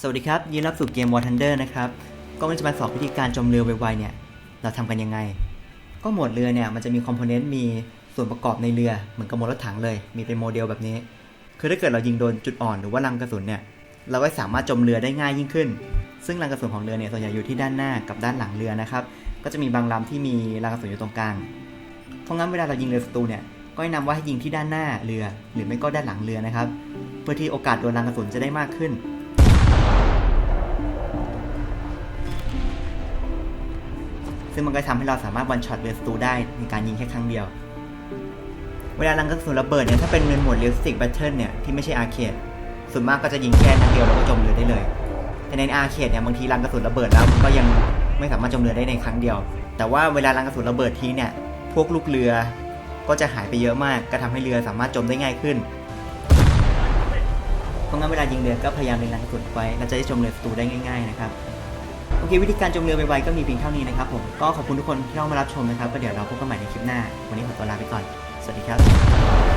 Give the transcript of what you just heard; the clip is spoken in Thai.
สวัสดีครับ ยินดีรับสู่เกม War Thunder นะครับ ก็มันจะมาสอนวิธีการจมเรือไวๆเนี่ย เราทำกันยังไง ก็โหมดเรือเนี่ย มันจะมีคอมโพเนนต์มีส่วนประกอบในเรือ เหมือนกับโหมดรถถังเลย มีเป็นโมเดลแบบนี้ คือถ้าเกิดเรายิงโดนจุดอ่อนหรือว่ารังกระสุนเนี่ย เราก็สามารถจมเรือได้ง่ายยิ่งขึ้น ซึ่งรังกระสุนของเรือเนี่ยส่วนใหญ่อยู่ที่ด้านหน้ากับด้านหลังเรือนะครับ ก็จะมีบางลำที่มีรังกระสุนอยู่ตรงกลาง เพราะงั้นเวลาเรายิงเรือศัตรูเนี่ย ก็แนะนำว่าให้ยิงที่ด้านหน้าเรือ หรือไม่ก็ด้านหลังเรือนะครับ เพื่อที่โอกาสโดนรังกระสุนจะได้มากขึ้น ซึ่งมันก็ทำให้เราสามารถวันช็อตเรือศัตรูได้ในการยิงแค่ครั้งเดียว เวลารังกระสุนระเบิดเนี่ยถ้าเป็นในโหมดเรียลสติกแบทเทิลเนี่ยที่ไม่ใช่อาร์เคดส่วนมากก็จะยิงแค่นัดเดียวแล้วก็จมเรือได้เลย แต่ในอาร์เคดเนี่ยบางทีรังกระสุนระเบิดแล้วก็ยังไม่สามารถจมเรือได้ในครั้งเดียว แต่ว่าเวลารังกระสุนระเบิดทีเนี่ยพวกลูกเรือก็จะหายไปเยอะมาก ก็ทำให้เรือสามารถจมได้ง่ายขึ้น เพราะงั้นเวลายิงเรือก็พยายามเล็งรังกระสุนไว้เราจะได้จมเรือศัตรูได้ง่าย ๆ นะครับ โอเค วิธีการจมเรือไวๆก็มีเพียงเท่านี้นะครับผมก็ขอบคุณทุกคนที่เข้ามารับชมนะครับก็เดี๋ยวเราพบกันใหม่ในคลิปหน้า วันนี้ขอตัวลาไปก่อน สวัสดีครับ